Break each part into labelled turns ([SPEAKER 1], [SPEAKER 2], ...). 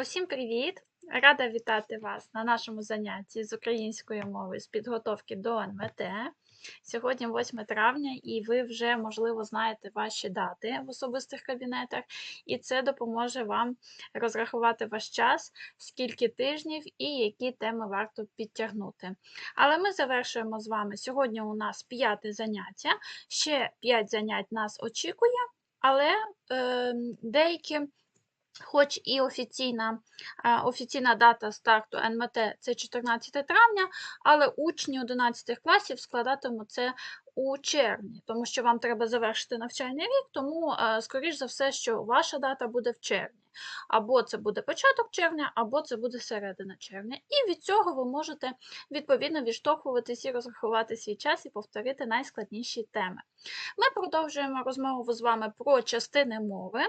[SPEAKER 1] Усім привіт! Рада вітати вас на нашому занятті з української мови з підготовки до НМТ. Сьогодні 8 травня, і ви вже, можливо, знаєте ваші дати в особистих кабінетах, і це допоможе вам розрахувати ваш час, скільки тижнів і які теми варто підтягнути. Але ми завершуємо з вами. Сьогодні у нас п'яте заняття, ще 5 занять нас очікує, але е, деякі. Хоч і офіційна, офіційна дата старту НМТ це 14 травня, але учні 11 класів складатимуть це у червні, тому що вам треба завершити навчальний рік, тому, е, скоріш за все, що ваша дата буде в червні. Або це буде початок червня, або це буде середина червня. І від цього ви можете відповідно відштовхуватись і розрахувати свій час і повторити найскладніші теми. Ми продовжуємо розмову з вами про частини мови.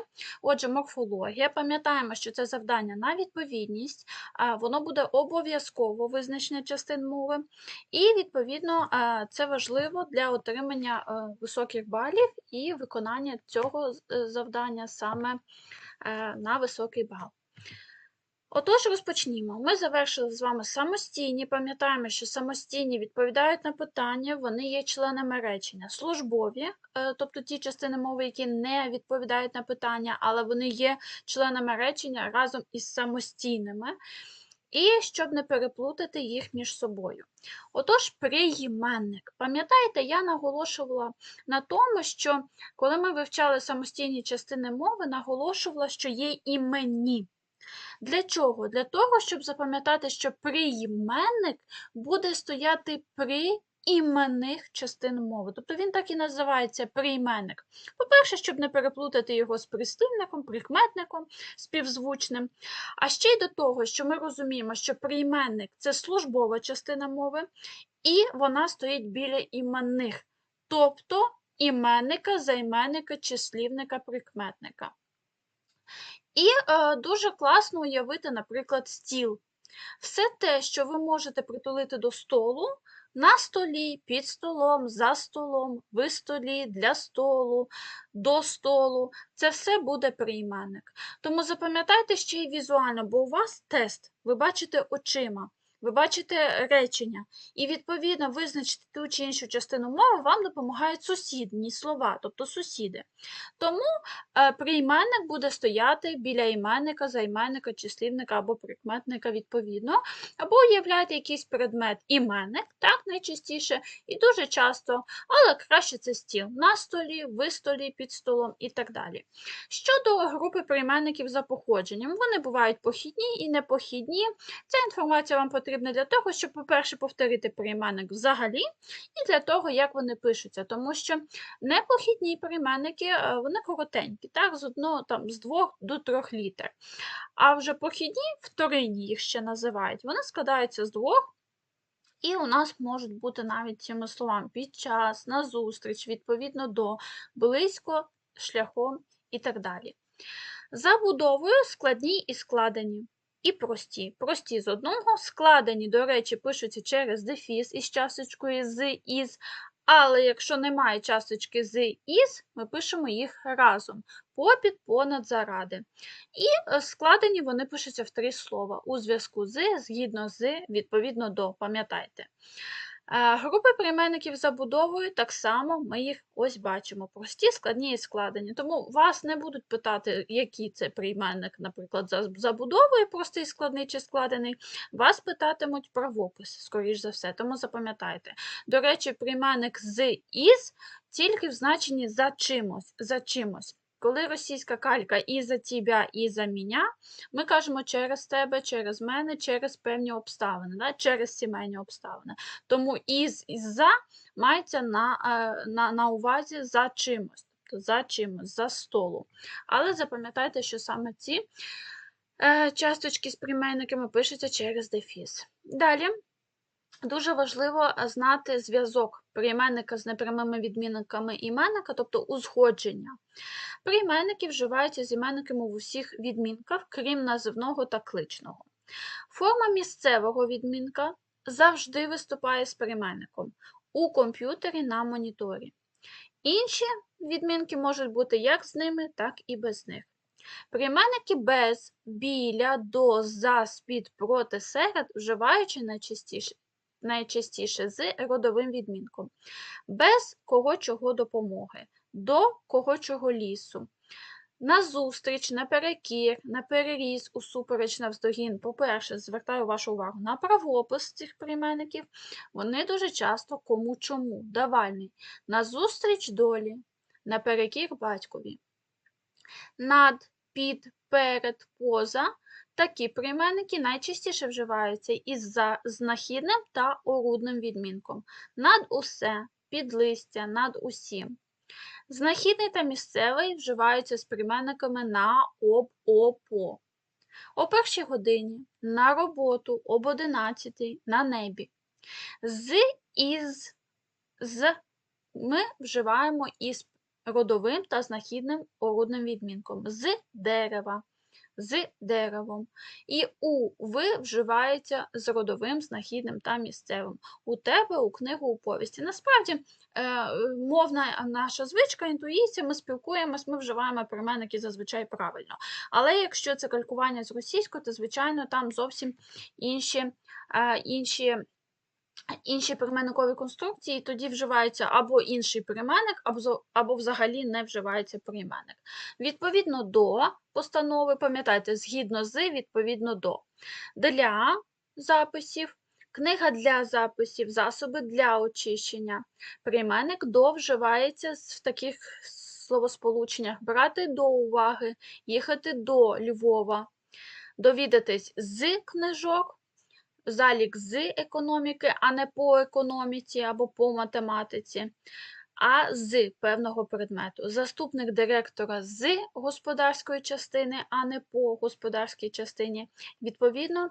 [SPEAKER 1] Отже, морфологія. Пам'ятаємо, що це завдання на відповідність, воно буде обов'язково визначення частин мови, і, відповідно, це важливо для отримання е, високих балів і виконання цього е, завдання саме на високий бал. Отож, розпочнімо. Ми завершили з вами самостійні. Пам'ятаємо, що самостійні відповідають на питання, вони є членами речення. Службові, е, тобто ті частини мови, які не відповідають на питання, але вони є членами речення разом із самостійними. І щоб не переплутати їх між собою. Отож, прийменник. Пам'ятаєте, я наголошувала на тому, що коли ми вивчали самостійні частини мови, наголошувала, що є іменні. Для чого? Для того, щоб запам'ятати, що прийменник буде стояти при іменних частин мови. Тобто він так і називається прийменник. По-перше, щоб не переплутати його з прислівником, прикметником, співзвучним. А ще й до того, що ми розуміємо, що прийменник це службова частина мови, і вона стоїть біля іменних, тобто іменника, займенника, числівника, прикметника. І е, дуже класно уявити, наприклад, стіл. Все те, що ви можете притулити до столу, на столі, під столом, за столом, ви столі, для столу, до столу, це все буде прийменник. Тому запам'ятайте ще й візуально, бо у вас тест, ви бачите очима. Ви бачите речення, і відповідно визначити ту чи іншу частину мови вам допомагають сусідні слова, тобто сусіди. Тому е, прийменник буде стояти біля іменника, займенника, числівника або прикметника відповідно, або уявляєте якийсь предмет іменник, так найчастіше, і дуже часто, але краще це стіл на столі, ви столі, під столом і так далі. Щодо групи прийменників за походженням, вони бувають похідні і непохідні. Ця інформація вам потрібна для того, щоб, по-перше, повторити прийменник взагалі, і для того, як вони пишуться, тому що непохідні прийменники, е, вони коротенькі, так, з одного, там, з двох до трьох літер. А вже похідні, вторинні їх ще називають, вони складаються з двох. І у нас можуть бути навіть цими словами під час, назустріч, відповідно до, близько, шляхом і так далі. Забудовою складні і складені. І прості. Прості з одного, складені, до речі, пишуться через дефіс із часочкою з із, але якщо немає часточки з із, ми пишемо їх разом. Попід, понад, заради. І е, складені вони пишуться в три слова. У зв'язку з, згідно з, відповідно до, пам'ятайте. Групи прийменників забудовою так само ми їх ось бачимо. Прості, складні і складені. Тому вас не будуть питати, який це прийменник, наприклад, за забудовою, простий, складний чи складений. Вас питатимуть правопис, скоріш за все. Тому запам'ятайте. До речі, прийменник з із тільки в значенні за чимось. за чимось. Коли російська калька і за тебе, і за мене, ми кажемо через тебе, через мене, через певні обставини, да? через сімейні обставини. Тому із і за мається на, е, на, на увазі за чимось, за чимось, за столу. Але запам'ятайте, що саме ці е, часточки з прийменниками пишуться через дефіс. Далі. Дуже важливо е, знати зв'язок прийменника з непрямими відмінниками іменника, тобто узгодження. Прийменники вживаються з іменниками в усіх відмінках, крім називного та кличного. Форма місцевого відмінка завжди виступає з прийменником у комп'ютері на моніторі. Інші відмінки можуть бути як з ними, так і без них. Прийменники без, біля, до, за, з-під, проти, серед, вживаючи найчастіше, найчастіше з родовим відмінком. Без кого чого допомоги, до кого чого лісу. Назустріч, наперекір, на переріз, усупереч, навздогін. По-перше, звертаю вашу увагу на правопис цих прийменників. Вони дуже часто кому чому, давальний. Назустріч долі, наперекір батькові. Над, під, перед, поза. Такі прийменники найчастіше вживаються із знахідним та орудним відмінком. Над усе, під листя, над усім. Знахідний та місцевий вживаються з прийменниками на, об, о. О першій годині, на роботу, об одинадцятій, на небі. З із з ми вживаємо із родовим та знахідним орудним відмінком. З дерева, з деревом. І у ви вживається з родовим, знахідним та місцевим. У тебе у книгу у повісті. Насправді, е, мовна наша звичка, інтуїція, ми спілкуємось, ми вживаємо прийменники зазвичай правильно. Але якщо це калькування з російською, то, звичайно, там зовсім інші, е, інші інші прийменникові конструкції, тоді вживається або інший прийменник, або, взагалі не вживається прийменник. Відповідно до постанови, пам'ятайте, згідно з, відповідно до. Для записів, книга для записів, засоби для очищення. Прийменник до вживається в таких словосполученнях брати до уваги, їхати до Львова, довідатись з книжок, залік з економіки, а не по економіці або по математиці, а з певного предмету. Заступник директора з господарської частини, а не по господарській частині. Відповідно,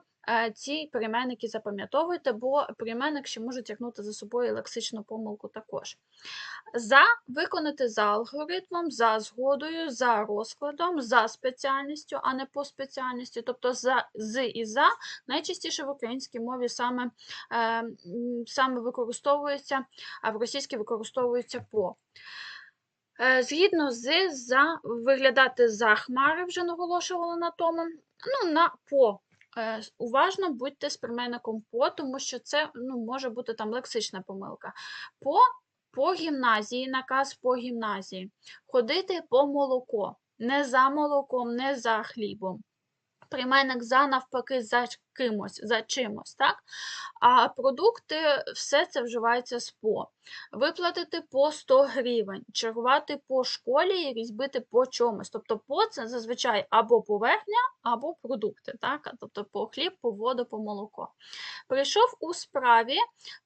[SPEAKER 1] ці прийменники запам'ятовуйте, бо прийменник ще може тягнути за собою лексичну помилку також. За виконати за алгоритмом, за згодою, за розкладом, за спеціальністю, а не по спеціальності. Тобто за з і за найчастіше в українській мові саме, е, саме використовується, а в російській використовується по. Е, Згідно з за виглядати за хмари, вже наголошувала на тому. Ну, на по. Е, Уважно будьте з прийменником по, тому що це ну, може бути там лексична помилка. По по гімназії, наказ по гімназії. Ходити по молоко. Не за молоком, не за хлібом. Прийменник за навпаки за кимось, за чимось, так? А продукти, все це вживається з по. Виплатити по 100 гривень, чергувати по школі і різьбити по чомусь. Тобто по це зазвичай або поверхня, або продукти, так? Тобто по хліб, по воду, по молоко. Прийшов у справі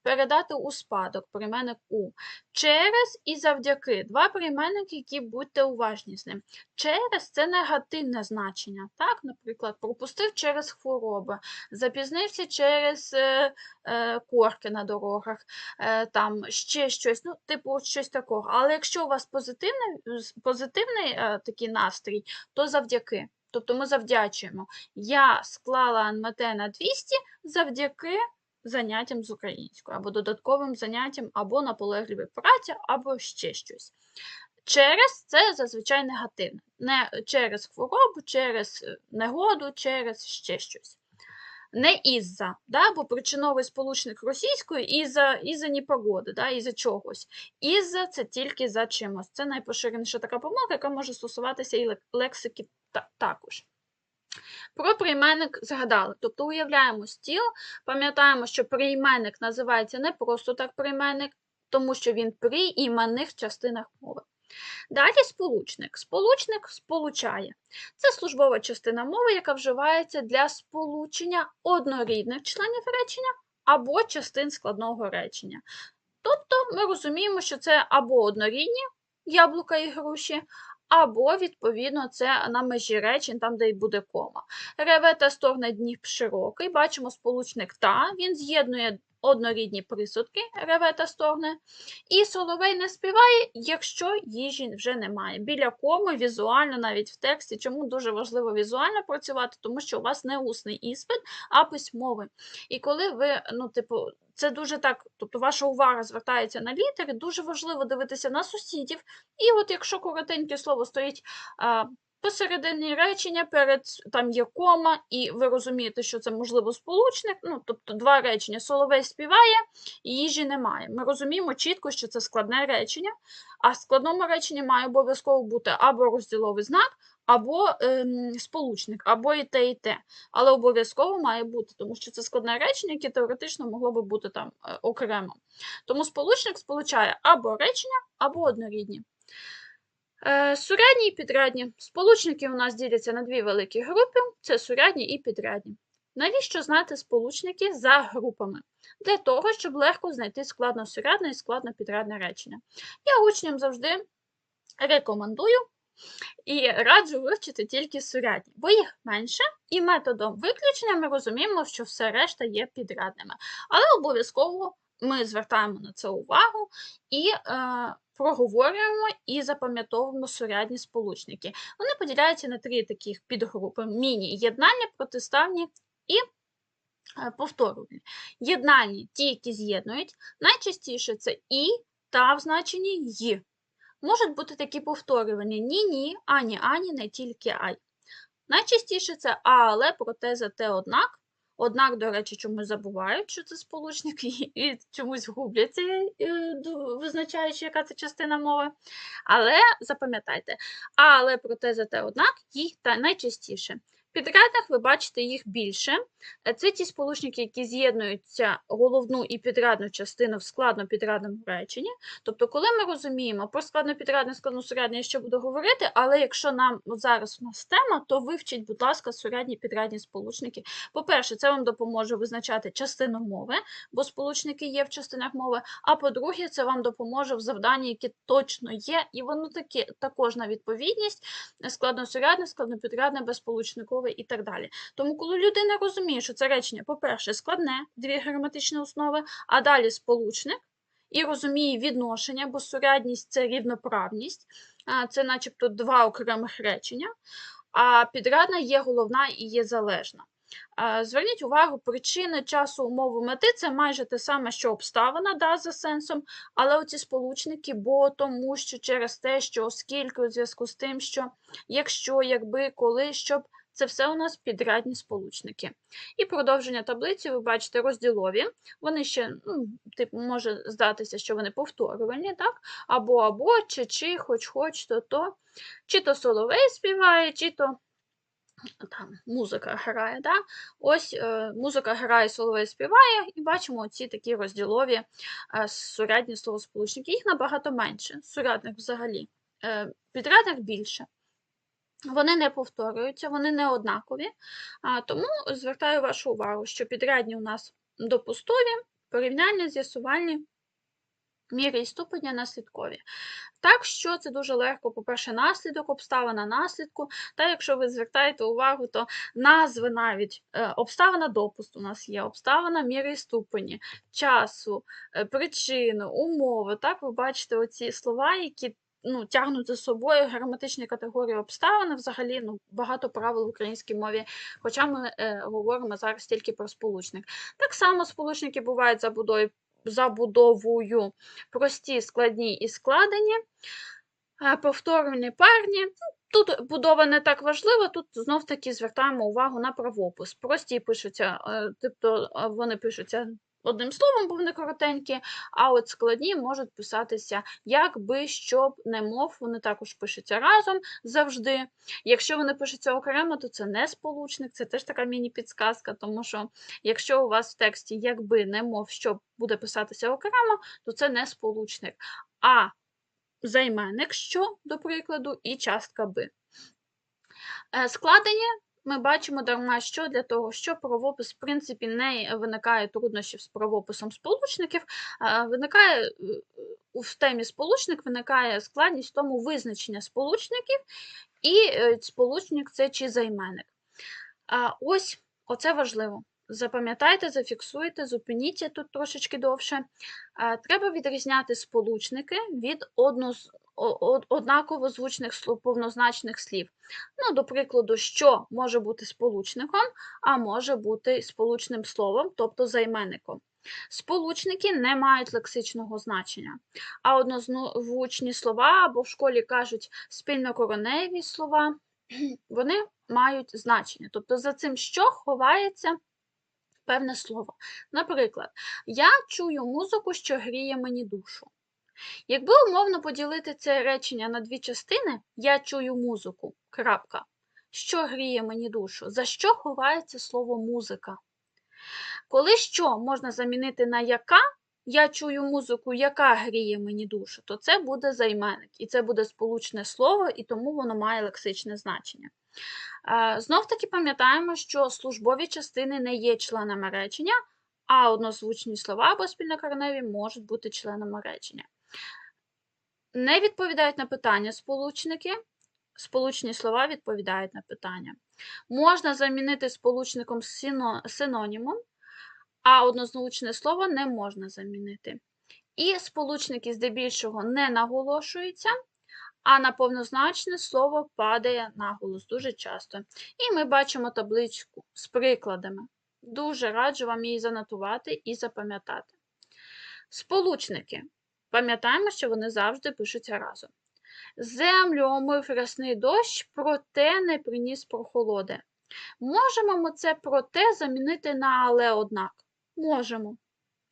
[SPEAKER 1] передати у спадок, прийменник у. Через і завдяки. Два прийменники, які будьте уважні з ним. Через це негативне значення. Так, наприклад, пропустив через хвороби, запізнився через е, е, корки на дорогах, е, там ще щось, ну, типу, щось такого. Але якщо у вас позитивний, позитивний такий настрій, то завдяки. Тобто ми завдячуємо. Я склала НМТ на 200 завдяки заняттям з українською, або додатковим заняттям, або наполегливі праці, або ще щось. Через це зазвичай негативне. Не через хворобу, через негоду, через ще щось. Не із-за, да? бо причиновий сполучник російською із-за із непогоди, да? із-за чогось. Із-за це тільки за чимось. Це найпоширеніша така помилка, яка може стосуватися і лек- лексики та- також. Про прийменник згадали. Тобто уявляємо стіл, пам'ятаємо, що прийменник називається не просто так прийменник, тому що він при іменних частинах мови. Далі сполучник. Сполучник сполучає. Це службова частина мови, яка вживається для сполучення однорідних членів речення або частин складного речення. Тобто ми розуміємо, що це або однорідні яблука і груші, або, відповідно, це на межі речень, там, де й буде кома. Реве та стогне Дніп широкий. Бачимо сполучник та, він з'єднує однорідні присудки, реве та стогне. І соловей не співає, якщо їжі вже немає. Біля коми візуально, навіть в тексті. Чому дуже важливо візуально працювати? Тому що у вас не усний іспит, а письмовий. І коли ви, ну, типу, це дуже так, тобто ваша увага звертається на літери, дуже важливо дивитися на сусідів. І от якщо коротеньке слово стоїть посередині речення перед там є кома, і ви розумієте, що це можливо сполучник. Ну, тобто два речення. Соловей співає, і їжі немає. Ми розуміємо чітко, що це складне речення, а в складному реченні має обов'язково бути або розділовий знак, або ем, сполучник, або і те, і те. Але обов'язково має бути, тому що це складне речення, яке теоретично могло би бути там е, окремо. Тому сполучник сполучає або речення, або однорідні. Е, Сурядні і підрядні. Сполучники у нас діляться на дві великі групи: це сурядні і підрядні. Навіщо знати сполучники за групами? Для того, щоб легко знайти складносурядне і складнопідрядне речення. Я учням завжди рекомендую і раджу вивчити тільки сурядні, бо їх менше, і методом виключення ми розуміємо, що все решта є підрядними. Але обов'язково ми звертаємо на це увагу і е, проговорюємо і запам'ятовуємо сурядні сполучники. Вони поділяються на три таких підгрупи: міні-єднання, протиставні і е, повторювальні. Єднальні ті, які з'єднують, найчастіше це і та в значенні й. Можуть бути такі повторювання ні-ні, ані ані, не тільки ай. Найчастіше це а, але, проте, зате, однак. Однак, до речі, чомусь забувають, що це сполучник, і, чомусь губляться, е, визначаючи, яка це частина мови. Але запам'ятайте, але, проте, зате, однак, їх та найчастіше. В підрядних ви бачите їх більше. Е, Це ті сполучники, які з'єднуються головну і підрядну частину в складно-підрядному реченні. Тобто, коли ми розуміємо про складно-підрядне, складносурядне, я ще буду говорити, але якщо нам зараз у нас тема, то вивчіть, будь ласка, сурядні підрядні сполучники. По-перше, це вам допоможе визначати частину мови, бо сполучники є в частинах мови. А по-друге, це вам допоможе в завданні, яке точно є, і воно таке також на відповідність складносурядне, складнопідрядне, безсполучникове і так далі. Тому, коли людина розуміє, що це речення, по-перше, складне, дві граматичні основи, а далі сполучник, і розуміє відношення, бо сурядність це рівноправність, це начебто два окремих речення, а підрядна є головна і є залежна. Зверніть увагу, причини часу, умови мети це майже те саме, що обставина да, за сенсом, але оці сполучники, бо тому, що через те, що оскільки у зв'язку з тим, що якщо, якби, коли, щоб, це все у нас підрядні сполучники. І продовження таблиці, ви бачите, розділові. Вони ще, ну, типу, може здатися, що вони повторювальні, так? Або, або, чи, чи, хоч, хоч, то, то. Чи то соловей співає, чи то там музика грає. Да? Ось е, музика грає, соловей співає, і бачимо ці такі розділові е, сурядні словосполучники. Їх набагато менше, сурядних взагалі. Е, підрядних більше. Вони не повторюються, вони не однакові. Тому звертаю вашу увагу, що підрядні у нас допустові, порівняння, з'ясувальні, міри і ступеня наслідкові. Так що це дуже легко, по-перше, наслідок, обставина наслідку. Та якщо ви звертаєте увагу, то назви навіть е, обставина допусту у нас є, обставина міри і ступені, часу, е, причини, умови. Так, ви бачите оці слова, які ну, тягнуть за собою граматичні категорії обставини, взагалі ну, багато правил в українській мові, хоча ми е, говоримо зараз тільки про сполучник. Так само сполучники бувають забудовою, забудовою прості, складні і складені, е, повторені парні. Тут будова не так важлива, тут знов таки звертаємо увагу на правопис. Прості пишуться, е, тобто е, вони пишуться одним словом, вони коротенькі, а от складні можуть писатися як би, щоб, не мов, вони також пишуться разом завжди. Якщо вони пишуться окремо, то це не сполучник, це теж така міні-підсказка, тому що якщо у вас в тексті якби, не мов, щоб буде писатися окремо, то це не сполучник. А займенник що, до прикладу, і частка би. Е, Складення ми бачимо дарма що для того, що правопис, в принципі, не виникає труднощів з правописом сполучників, виникає е, в темі сполучник виникає складність в тому визначення сполучників, і е, сполучник це чи займенник. Ось оце важливо. Запам'ятайте, зафіксуйте, зупиніться тут трошечки довше. Треба відрізняти сполучники від одноз- однаково звучних слов, повнозначних слів. Ну, до прикладу, що може бути сполучником, а може бути сполучним словом, тобто займенником. Сполучники не мають лексичного значення, а однозвучні слова, або в школі кажуть спільнокороневі слова, вони мають значення. Тобто за цим що ховається певне слово. Наприклад, я чую музику, що гріє мені душу. Якби умовно поділити це речення на дві частини, я чую музику. крапка, Що гріє мені душу? За що ховається слово музика? Коли що можна замінити на яка, я чую музику, яка гріє мені душу, то це буде займенник, і це буде сполучне слово, і тому воно має лексичне значення. Знов таки пам'ятаємо, що службові частини не є членами речення, а однозвучні слова або спільнокореневі можуть бути членами речення. Не відповідають на питання сполучники, сполучні слова відповідають на питання. Можна замінити сполучником синонімом, а однозвучне слово не можна замінити. І сполучники здебільшого не наголошуються, а на повнозначне слово падає наголос дуже часто. І ми бачимо табличку з прикладами. Дуже раджу вам її занотувати і запам'ятати. Сполучники. Пам'ятаємо, що вони завжди пишуться разом. Землю омив рясний дощ, проте не приніс прохолоди. Можемо ми це проте замінити на але однак. Можемо.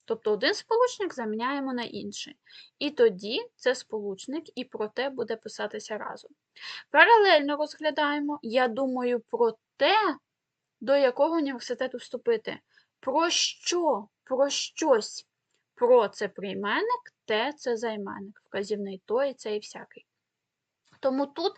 [SPEAKER 1] Тобто один сполучник заміняємо на інший. І тоді це сполучник і проте буде писатися разом. Паралельно розглядаємо, я думаю, про те, до якого університету вступити. Про що? Про щось. Про це прийменник, те це займенник, вказівний той, це і всякий. Тому тут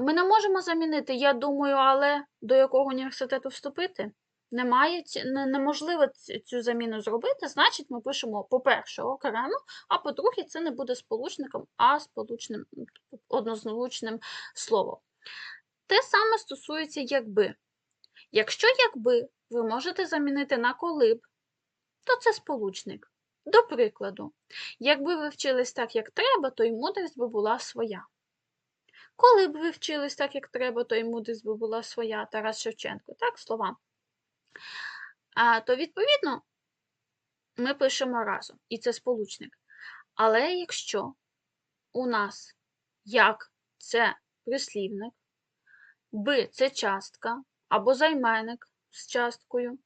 [SPEAKER 1] ми не можемо замінити, я думаю, але до якого університету вступити немає, неможливо цю заміну зробити, значить ми пишемо, по-перше, окремо, а по-друге, це не буде сполучником, а сполучним однозвучним словом. Те саме стосується якби. Якщо якби ви можете замінити на коли б, то це сполучник. До прикладу, якби ви вчились так, як треба, то й мудрість би була своя. Коли б ви вчились так, як треба, то й мудрість би була своя, Тарас Шевченко, так, слова. А, То, відповідно, ми пишемо разом, і це сполучник. Але якщо у нас як це прислівник, би це частка або займенник з часткою,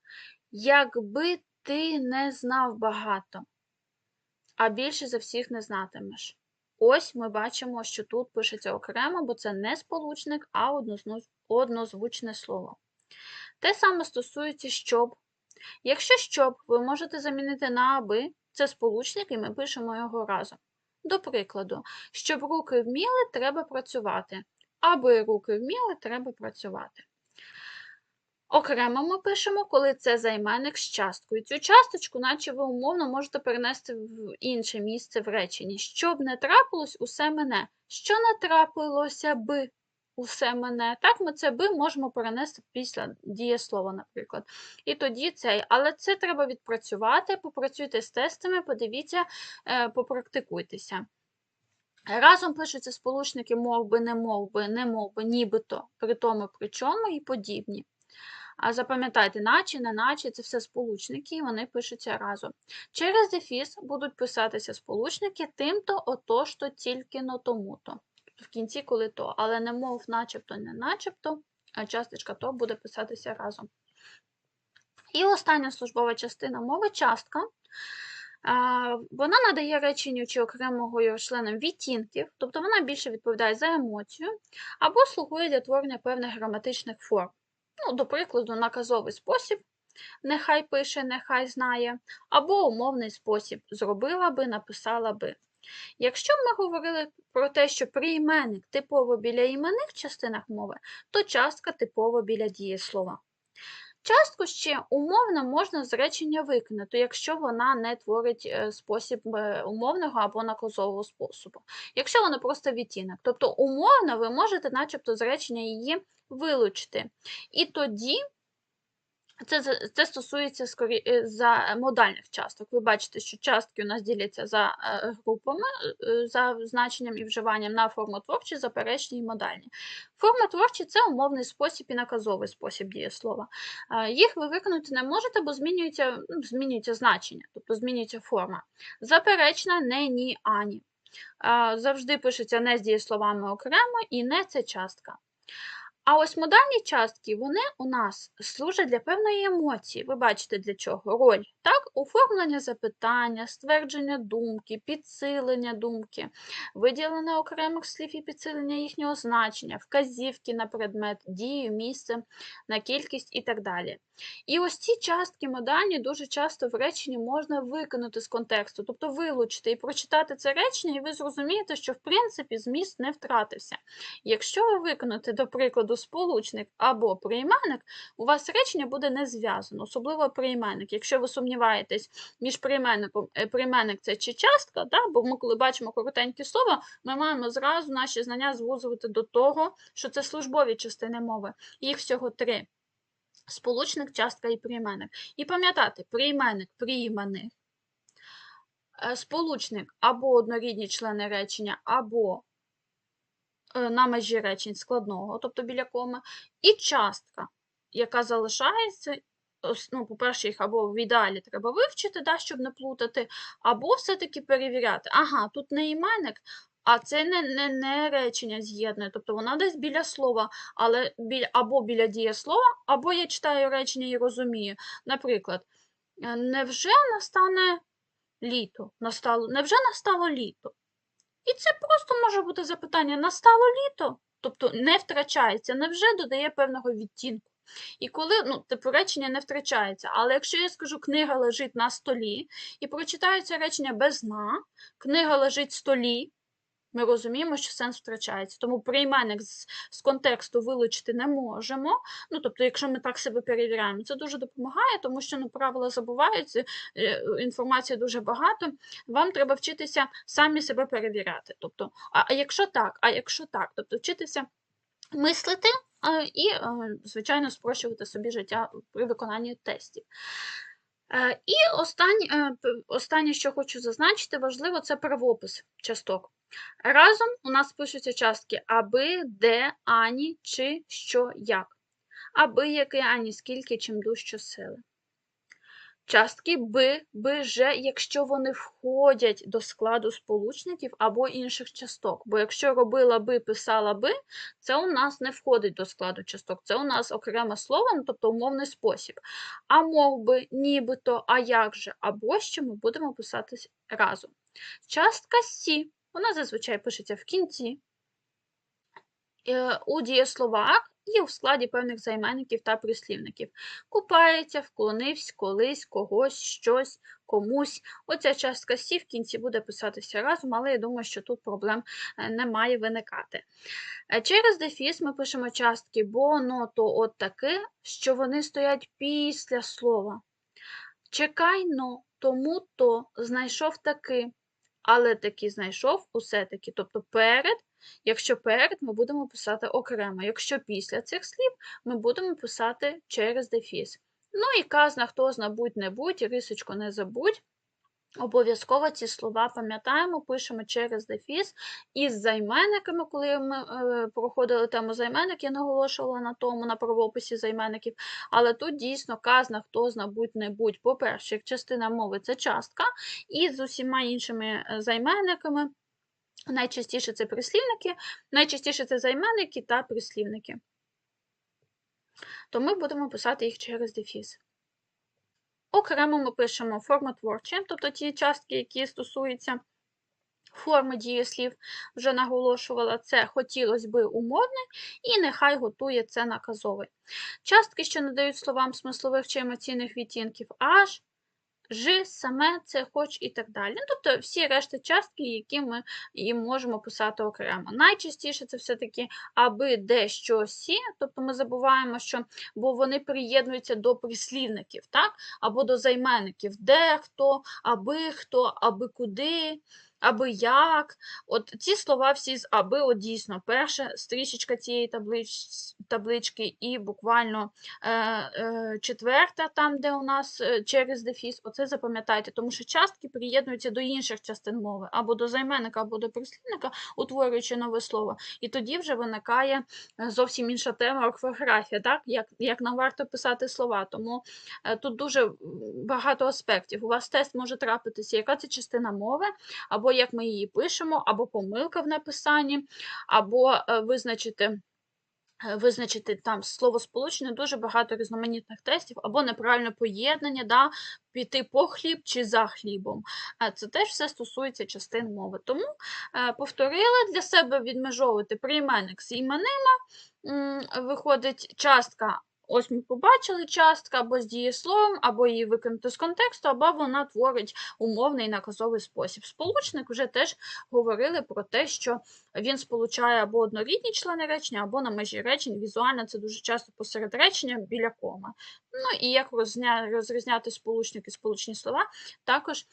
[SPEAKER 1] якби ти не знав багато, а більше за всіх не знатимеш. Ось ми бачимо, що тут пишеться окремо, бо це не сполучник, а однозвучне слово. Те саме стосується щоб. Якщо щоб, ви можете замінити на аби, це сполучник, і ми пишемо його разом. До прикладу, щоб руки вміли, треба працювати. Аби руки вміли, треба працювати. Окремо ми пишемо, коли це займенник з часткою. Цю часточку, наче ви умовно можете перенести в інше місце в реченні. Щоб не трапилось, усе мене. Що не трапилося би? усе мене. Так, ми це би можемо перенести після дієслова, наприклад. І тоді цей. Але це треба відпрацювати, попрацюйте з тестами, подивіться, е, попрактикуйтеся. Разом пишуться сполучники мов би, не мов би, не мов би, нібито, при тому, при чому і подібні. А запам'ятайте, наче, не наче, це все сполучники, і вони пишуться разом. Через дефіс будуть писатися сполучники тим-то, ото-то, тільки-но, тому-то в кінці, коли то, але не мов начебто, не начебто, а часточка то буде писатися разом. І остання службова частина мови частка. Вона надає реченню чи окремого його членам відтінків, тобто вона більше відповідає за емоцію, або слугує для творення певних граматичних форм. Ну, До прикладу, наказовий спосіб, нехай пише, нехай знає, або умовний спосіб зробила би, написала би. Якщо ми говорили про те, що прийменник типово біля іменних частинах мови, то частка типово біля дієслова. Частку ще умовно можна з речення викинути, якщо вона не творить е, спосіб е, умовного або наказового способу. Якщо вона просто відтінок. Тобто умовно ви можете начебто з речення її вилучити. І тоді це це стосується скорі, е, за модальних часток. Ви бачите, що частки у нас діляться за е, групами, е, за значенням і вживанням на формотворчі, заперечні і модальні. Формотворчі це умовний спосіб і наказовий спосіб дієслова. Їх ви виконати не можете, бо змінюється ну, змінюється значення, тобто змінюється форма. Заперечна не ні, ані. Завжди пишеться не з дієсловами окремо і не це частка. А ось модальні частки, вони у нас служать для певної емоції. Ви бачите для чого? Роль, так? Оформлення запитання, ствердження думки, підсилення думки, виділення окремих слів і підсилення їхнього значення, вказівки на предмет, дію, місце, на кількість і так далі. І ось ці частки модальні дуже часто в реченні можна викинути з контексту, тобто вилучити і прочитати це речення, і ви зрозумієте, що в принципі зміст не втратився. Якщо ви виконати, до прикладу, сполучник або прийменник, у вас речення буде не зв'язано, особливо прийменник. Якщо ви сумніваєтесь між прийменником, е, прийменник це чи частка, да? бо ми, коли бачимо коротенькі слова, ми маємо зразу наші знання звузувати до того, що це службові частини мови. Їх всього три. Сполучник, частка і прийменник. І пам'ятати, прийменник, прийменник, е, сполучник або однорідні члени речення, або на межі речень складного, тобто біля коми, і частка, яка залишається. Ну, по-перше, їх або в ідеалі треба вивчити, да, щоб не плутати, або все-таки перевіряти. Ага, тут не іменник, а це не, не, не речення з'єднує. Тобто вона десь біля слова, але біля, або біля дієслова, або я читаю речення і розумію. Наприклад, е, невже настане літо? Настало, невже настало літо? І це просто може бути запитання: настало літо? Тобто не втрачається, невже додає певного відтінку. І коли ну, типу речення не втрачається, але якщо я скажу книга лежить на столі і прочитаю це речення без на, книга лежить столі, ми розуміємо, що сенс втрачається. Тому прийменник з, з контексту вилучити не можемо. Ну, тобто, якщо ми так себе перевіряємо, це дуже допомагає, тому що ну, правила забуваються, е, інформації дуже багато. Вам треба вчитися самі себе перевіряти. Тобто, а, а якщо так, а якщо так, тобто вчитися мислити е, і, е, звичайно, спрощувати собі життя при виконанні тестів. І останнє, останнє, що хочу зазначити, важливо, це правопис часток. Разом у нас пишуться частки аби, де, ані, чи, що, як. Аби, яке, ані, скільки, чим дужче сили. Частки би, би, же, якщо вони входять до складу сполучників або інших часток. Бо якщо робила би, писала би, це у нас не входить до складу часток. Це у нас окреме слово, ну, тобто умовний спосіб. А мов би, нібито, а як же, або що ми будемо писати разом. Частка сі, вона зазвичай пишеться в кінці. е, У дієсловах і у складі певних займенників та прислівників. Купається, вклонився, колись, когось, щось, комусь. Оця частка сі в кінці буде писатися разом, але я думаю, що тут проблем е, не має виникати. Е, Через дефіс ми пишемо частки бо, но, то, от таки, що вони стоять після слова. Чекай, но, тому то, знайшов таки, але таки знайшов усе таки. Тобто перед, якщо перед, ми будемо писати окремо. Якщо після цих слів, ми будемо писати через дефіс. Ну і казна, хто знабудь-небудь, не рисочку не забудь. Обов'язково ці слова пам'ятаємо, пишемо через дефіс із займенниками, коли ми е, проходили тему займенник, я наголошувала на тому, на правописі займенників. Але тут дійсно казна, хто зна, будь не будь. По-перше, як частина мови це частка, і з усіма іншими е, займенниками. Найчастіше це прислівники, найчастіше це займенники та прислівники. То ми будемо писати їх через дефіс. Окремо ми пишемо форми творчі, тобто ті частки, які стосуються форми дієслів, вже наголошувала, це хотілося би умовне, і нехай готує це наказовий. Частки, що надають словам смислових чи емоційних відтінків, аж, жи, саме, це хоч і так далі. Ну, Тобто всі решта частки, які ми і можемо писати окремо. Найчастіше це все-таки аби, де, що, сі, тобто ми забуваємо, що бо вони приєднуються до прислівників, так? або до займенників, де хто, аби хто, аби куди. Аби як. От ці слова всі з аби, от дійсно, перша стрічечка цієї таблич, таблички, і буквально е, е, четверта, там, де у нас е, через дефіс, оце запам'ятайте, тому що частки приєднуються до інших частин мови, або до займенника, або до прислівника, утворюючи нове слово. І тоді вже виникає зовсім інша тема орфографія, так? як, як нам варто писати слова. Тому тут дуже багато аспектів. У вас тест може трапитися, яка це частина мови, або як ми її пишемо, або помилка в написанні, або визначити. Е, визначити там словосполучення, дуже багато різноманітних тестів, або неправильне поєднання, да, піти по хліб чи за хлібом. Е, Це теж все стосується частин мови. Тому е, повторили для себе відмежовувати прийменник з іменнима. М, Виходить частка. Ось ми побачили частка або з дієсловом, або її викинути з контексту, або вона творить умовний наказовий спосіб. Сполучник вже теж говорили про те, що він сполучає або однорідні члени речення, або на межі речень. Візуально це дуже часто посеред речення біля коми. Ну і як розрізняти сполучники сполучні слова, також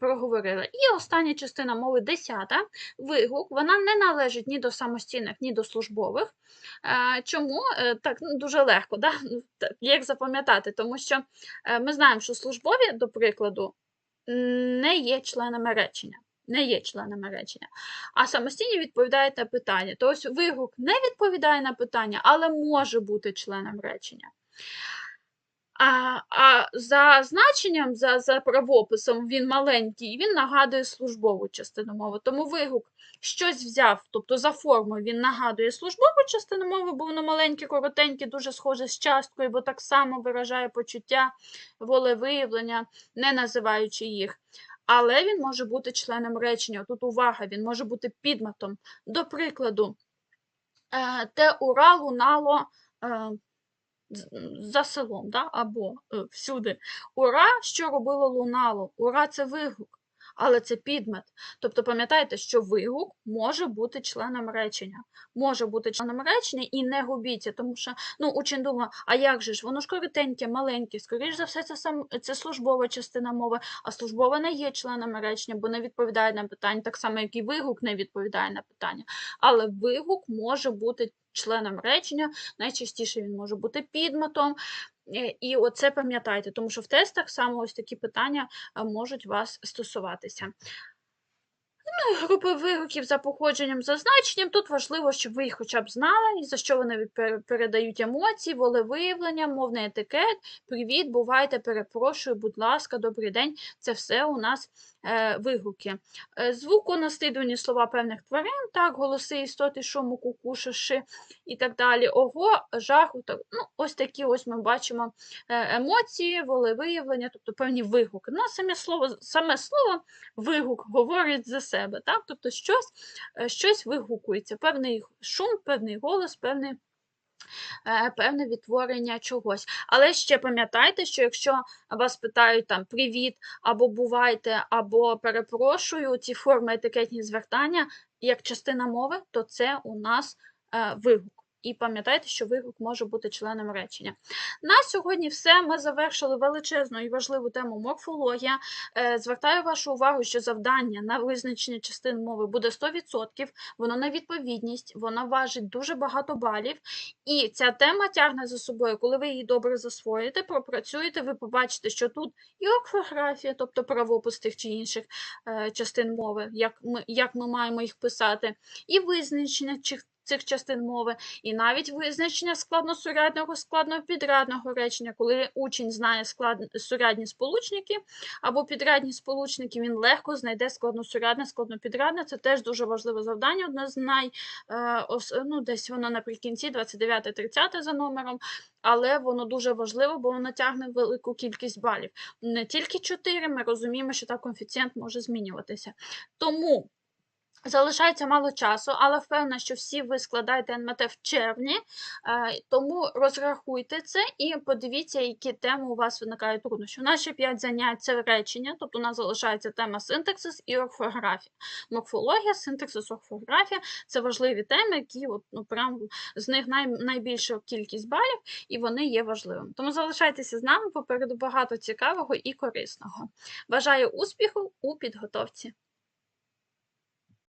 [SPEAKER 1] проговорили. І остання частина мови, десята, вигук, вона не належить ні до самостійних, ні до службових. Е, Чому? Е, Так, ну, дуже легко, да? Ну, як запам'ятати, тому що е, ми знаємо, що службові, до прикладу, не є членами речення. Не є членами речення. А самостійні відповідають на питання. Тобто вигук не відповідає на питання, але може бути членом речення. А, а за значенням, за, за правописом він маленький, він нагадує службову частину мови. Тому вигук щось взяв, тобто за формою він нагадує службову частину мови, бо воно маленьке, коротеньке, дуже схоже з часткою, бо так само виражає почуття, волевиявлення, не називаючи їх. Але він може бути членом речення. Тут увага, він може бути підметом. До прикладу, е, те ура лунало. е, за селом, да? або е, всюди. Ура, що робило лунало? Ура це вигук, але це підмет. Тобто пам'ятайте, що вигук може бути членом речення. Може бути членом речення і не губіться, тому що ну, учень думає, а як же ж, воно ж коротеньке, маленьке, скоріш за все, це, сам, це службова частина мови, а службова не є членом речення, бо не відповідає на питання, так само, як і вигук не відповідає на питання. Але вигук може бути членом речення, найчастіше він може бути підметом. Е, І оце пам'ятайте, тому що в тестах саме ось такі питання е, можуть вас стосуватися. Ну, групи вигуків за походженням, за значенням. Тут важливо, щоб ви їх хоча б знали, і за що вони передають емоції, волевиявлення, мовний етикет. Привіт, бувайте, перепрошую, будь ласка, добрий день. Це все у нас е, вигуки. Е, звуконаслідувані слова певних тварин, так, голоси істоти, шуму, кукушу, ши і так далі. Ого, жаху. Так, ну, ось такі ось ми бачимо е, емоції, волевиявлення, тобто певні вигуки. Ну, саме слово, саме слово вигук говорить за себе. Так? Тобто щось, е, щось вигукується, певний шум, певний голос, певний. е, Певне відтворення чогось. Але ще пам'ятайте, що якщо вас питають там привіт, або бувайте, або перепрошую, ці форми етикетні звертання як частина мови, то це у нас е, вигук. І пам'ятайте, що вигук може бути членом речення. На сьогодні все. Ми завершили величезну і важливу тему морфологія. Е, Звертаю вашу увагу, що завдання на визначення частин мови буде 100%, воно на відповідність, воно важить дуже багато балів. І ця тема тягне за собою, коли ви її добре засвоїте, пропрацюєте, ви побачите, що тут і орфографія, тобто правопис тих чи інших е, частин мови, як ми, як ми маємо їх писати, і визначення цих частин мови, і навіть визначення складносурядного, складнопідрядного речення, коли учень знає склад... сурядні сполучники або підрядні сполучники, він легко знайде складносурядне, складнопідрядне. Це теж дуже важливе завдання, одне з най, е, ну, десь воно наприкінці, 29-30 за номером, але воно дуже важливо, бо воно тягне велику кількість балів. Не тільки 4, ми розуміємо, що так коефіцієнт може змінюватися. Тому Залишається мало часу, але впевнена, що всі ви складаєте НМТ в червні, е, тому розрахуйте це і подивіться, які теми у вас виникають труднощі. Ще 5 занять це речення, тобто у нас залишається тема синтаксис і орфографія. Морфологія, синтаксис, орфографія це важливі теми, які от, ну, прям з них най, найбільша кількість балів, і вони є важливими. Тому залишайтеся з нами, попереду багато цікавого і корисного. Бажаю успіху у підготовці.